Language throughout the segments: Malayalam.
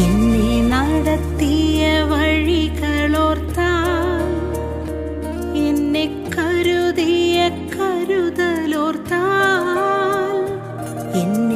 എന്നെ നടത്തിയ വഴികളോർത്താൽ എന്നെ കരുതിയ കരുതലോർത്താൽ എന്നെ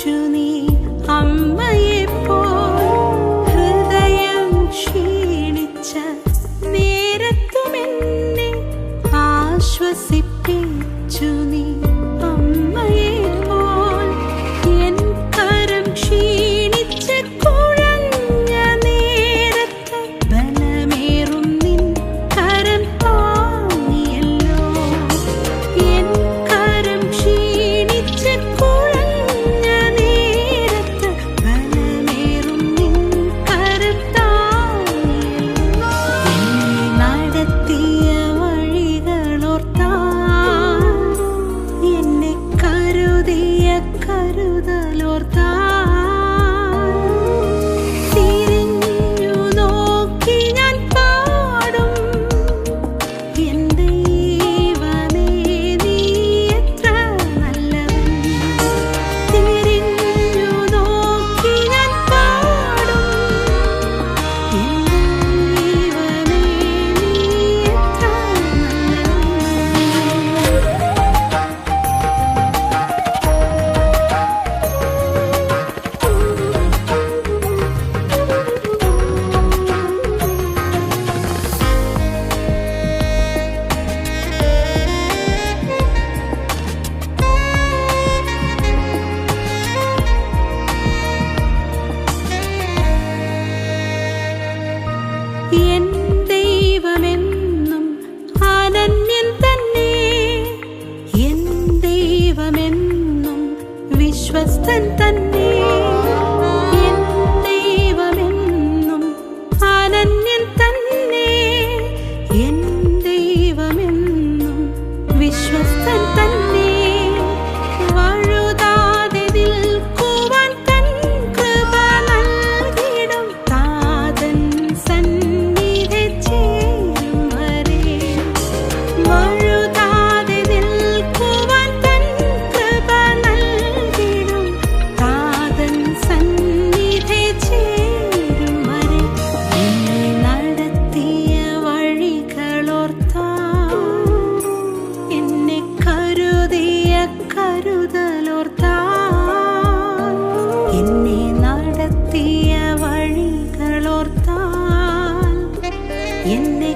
祝你等等。y